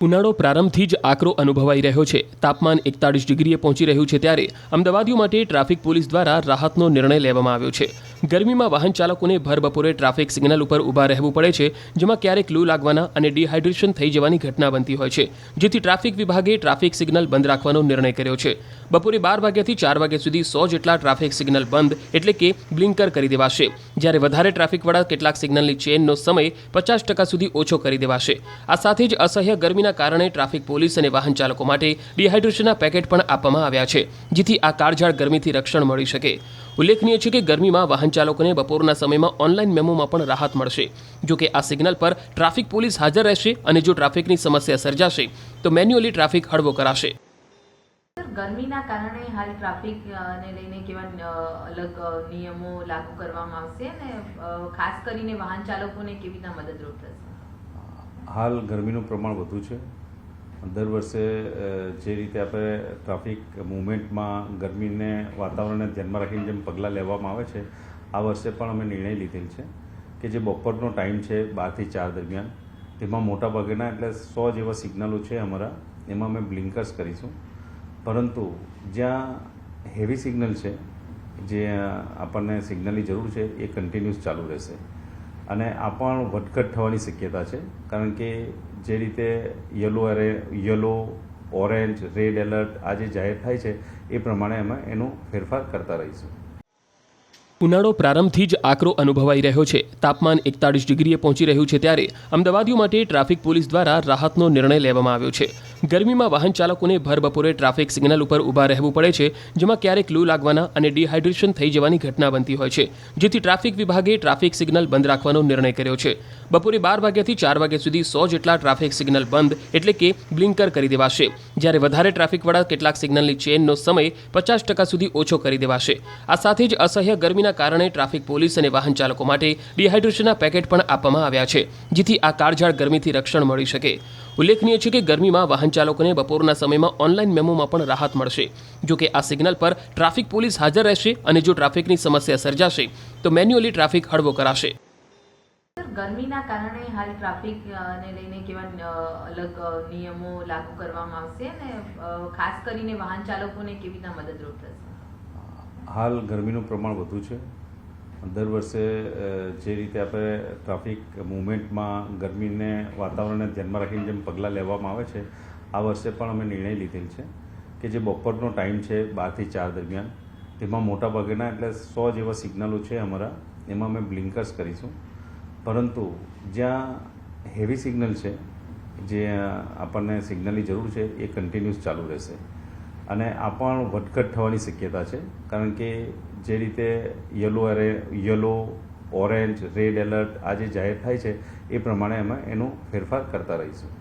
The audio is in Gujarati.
ઉનાળો પ્રારંભથી જ આકરો અનુભવાઈ રહ્યો છે. તાપમાન એકતાળીસ ડિગ્રીએ પહોંચી રહ્યું છે ત્યારે અમદાવાદીઓ માટે ટ્રાફિક પોલીસ દ્વારા રાહતનો નિર્ણય લેવામાં આવ્યો છે. ગરમીમાં વાહન ચાલકોને ભર બપોરે ટ્રાફિક સિગ્નલ ઉપર ઊભા રહેવું પડે છે, જેમાં ક્યારેક લૂ લાગવાના અને ડિહાઇડ્રેશન થઈ જવાની ઘટના બનતી હોય છે. જેથી ટ્રાફિક વિભાગે ટ્રાફિક સિગ્નલ બંધ રાખવાનો નિર્ણય કર્યો છે. બપોરે બાર વાગ્યાથી ચાર વાગ્યા સુધી સો જેટલા ટ્રાફિક સિગ્નલ બંધ, એટલે કે બ્લિંકર કરી દેવાશે. જ્યારે વધારે ટ્રાફિકવાળા કેટલાક સિગ્નલની ચેનનો સમય પચાસ ટકા સુધી ઓછો કરી દેવાશે. આ સાથે જ અસહ્ય ગરમીના કારણે ટ્રાફિક પોલીસ અને વાહન ચાલકો માટે ડિહાઇડ્રેશનના પેકેટ પણ આપવામાં આવ્યા છે, જેથી આ કાળઝાળ ગરમીથી રક્ષણ મળી શકે. ઉલ્લેખનીય છે કે ગરમીમાં વાહન ચાલકોને બપોરના સમયમાં ઓનલાઈન મેમોમાં પણ રાહત મળશે. જો કે આ સિગ્નલ પર ટ્રાફિક પોલીસ હાજર રહેશે અને જો ટ્રાફિકની સમસ્યા સર્જાશે તો મેન્યુઅલી ટ્રાફિક હળવો કરાશે. ગરમીના કારણે હાલ ટ્રાફિક ને લઈને કેવા અલગ નિયમો લાગુ કરવામાં આવશે અને ખાસ કરીને વાહન ચાલકોને કેવી રીતના મદદરૂપ થશે? હાલ ગરમીનું પ્રમાણ વધુ છે. દર વર્ષે જે રીતે આપણે ટ્રાફિક મુવમેન્ટમાં ગરમીને વાતાવરણને ધ્યાનમાં રાખીને જેમ પગલાં લેવામાં આવે છે, આ વર્ષે પણ અમે નિર્ણય લીધેલ છે કે જે બપોરનો ટાઈમ છે બારથી ચાર દરમિયાન, તેમાં મોટા ભાગના એટલે સો જેવા સિગ્નલો છે અમારા, એમાં અમે બ્લિંકર્સ કરીશું. પરંતુ જ્યાં હેવી સિગ્નલ છે, જે આપણને સિગ્નલની જરૂર છે, એ કન્ટિન્યુઅસ ચાલુ રહેશે. અને આ પણ વધઘટ થવાની શક્યતા છે. કારણ કે જે રીતે યલો એરે યલો ઓરેન્જ રેડ એલર્ટ આ જે જાહેર થાય છે, એ પ્રમાણે અમે એનો ફેરફાર કરતા રહીશું. ઉનાળો પ્રારંભથી જ આકરો અનુભવાઈ રહ્યો છે. તાપમાન એકતાળીસ ડિગ્રીએ પહોંચી રહ્યું છે ત્યારે અમદાવાદીઓ માટે ટ્રાફિક પોલીસ દ્વારા રાહતનો નિર્ણય લેવામાં આવ્યો છે. ગરમીમાં વાહન ચાલકોને ભર બપોરે ટ્રાફિક સિગ્નલ ઉપર ઊભા રહેવું પડે છે, જેમાં ક્યારેક લૂ લાગવાના અને ડિહાઇડ્રેશન થઈ જવાની ઘટના બનતી હોય છે. જેથી ટ્રાફિક વિભાગે ટ્રાફિક સિગ્નલ બંધ રાખવાનો નિર્ણય કર્યો છે. બપોરે બાર વાગ્યાથી ચાર વાગ્યા સુધી સો જેટલા ટ્રાફિક સિગ્નલ બંધ, એટલે કે બ્લિંકર કરી દેવાશે. જ્યારે વધારે ટ્રાફિકવાળા કેટલાક સિગ્નલની ચેનનો સમય પચાસ ટકા સુધી ઓછો કરી દેવાશે. આ સાથે જ અસહ્ય ગરમીના કારણે ટ્રાફિક પોલીસ અને વાહન ચાલકો માટે ડિહાઇડ્રેશનના પેકેટ પણ આપવામાં આવ્યા છે, જેથી આ કાળઝાળ ગરમીથી રક્ષણ મળી શકે. ઉલ્લેખનીય છે કે ગરમીમાં વાહન ચાલકોને બપોરના સમયમાં ઓનલાઈન મેમોમાં પણ રાહત મળશે. જો કે આ સિગ્નલ પર ટ્રાફિક પોલીસ હાજર રહેશે અને જો ટ્રાફિકની સમસ્યા સર્જાશે તો મેન્યુઅલી ટ્રાફિક હળવો કરાશે. ગરમીના કારણે હાલ ટ્રાફિક ને લઈને કેવા અલગ નિયમો લાગુ કરવામાં આવશે અને ખાસ કરીને વાહન ચાલકોને કેવી રીતના મદદરૂપ થશે? હાલ ગરમીનું પ્રમાણ વધુ છે. દર વર્ષે જે રીતે આપણે ટ્રાફિક મુવમેન્ટમાં ગરમીને વાતાવરણને ધ્યાનમાં રાખીને જેમ પગલાં લેવામાં આવે છે, આ વર્ષે પણ અમે નિર્ણય લીધેલ છે કે જે બપોરનો ટાઈમ છે બારથી ચાર દરમિયાન, તેમાં મોટા ભાગના એટલે સો જેવા સિગ્નલો છે અમારા, એમાં અમે બ્લિંકર્સ કરીશું. પરંતુ જ્યાં હેવી સિગ્નલ છે, જે આપણને સિગ્નલની જરૂર છે, એ કન્ટિન્યુઅસ ચાલુ રહેશે. અને આ પણ વધઘટ થવાની શક્યતા છે. કારણ કે જે રીતે યલો એરે યલો ઓરેન્જ રેડ એલર્ટ આ જે જાહેર થાય છે, એ પ્રમાણે અમે એનો ફેરફાર કરતા રહીશું.